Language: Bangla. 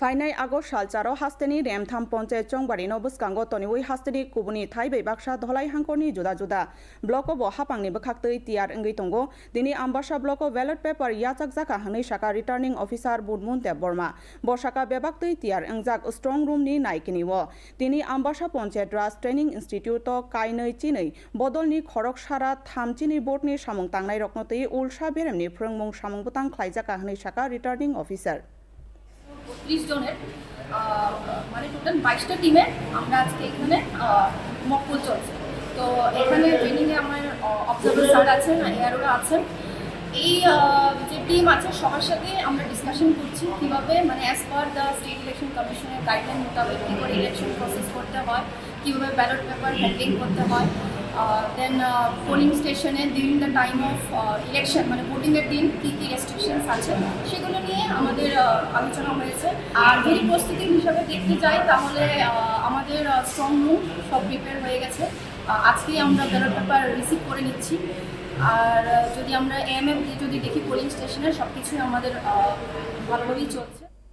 Hasteni Remtham Ponche Chongbari Nobus Kango Toniwi Hasteni Kubuni Thaibe Baksha Dholai Hangkoni Juda Juda Bloko Bo Hapangni Bakhaktui Tiar Ngi Tongo Dini Ambasha Bloko Ballot Paper Yachak Jaka Hanai Shaka Returning Officer Budmun Te Borma Boshaka Bebaktui Tiar Ngjak Strong Room Ni Naikini Wo Dini Ambasha Ponche Dras Training Institute to Kainai Chinai Bodolni Khorok Sara Thamchini Board ni Samung Tangnai Roknotei Ulsha Beremni Phrongmung Samung Butang Khlaijaka Hanai Shaka Returning Officer বত্রিশ জনের মানে টোটাল বাইশটা টিমে আমরা আজকে এখানে মকপুল চলছে। তো এখানে ট্রেনিংয়ে আমার অবজার্ভার স্যার আছেন এয়ারোরা আছেন। এই যে টিম আছে, সবার সাথে আমরা ডিসকাশন করছি কীভাবে মানে as per the state election কমিশনের গাইডলাইন মোতাবেক কী করে ইলেকশন প্রসেস করতে হয়, কীভাবে ব্যালট পেপার হ্যান্ডলিং করতে হয়। দেন পোলিং স্টেশনে during the time of election মানে ভোটিংয়ের দিন কী কী রেস্ট্রিকশনস আছে, সেগুলো নিয়ে আমাদের আলোচনা হয়েছে। আর যদি প্রস্তুতি হিসাবে দেখতে যাই, তাহলে আমাদের স্ট্রং রুম সব প্রিপেয়ার হয়ে গেছে। আজকেই আমরা ব্যালট পেপার রিসিভ করে নিচ্ছি। আর যদি আমরা এম এম যদি দেখি পোলিং স্টেশনে সব কিছুই আমাদের ভালোভাবেই চলছে।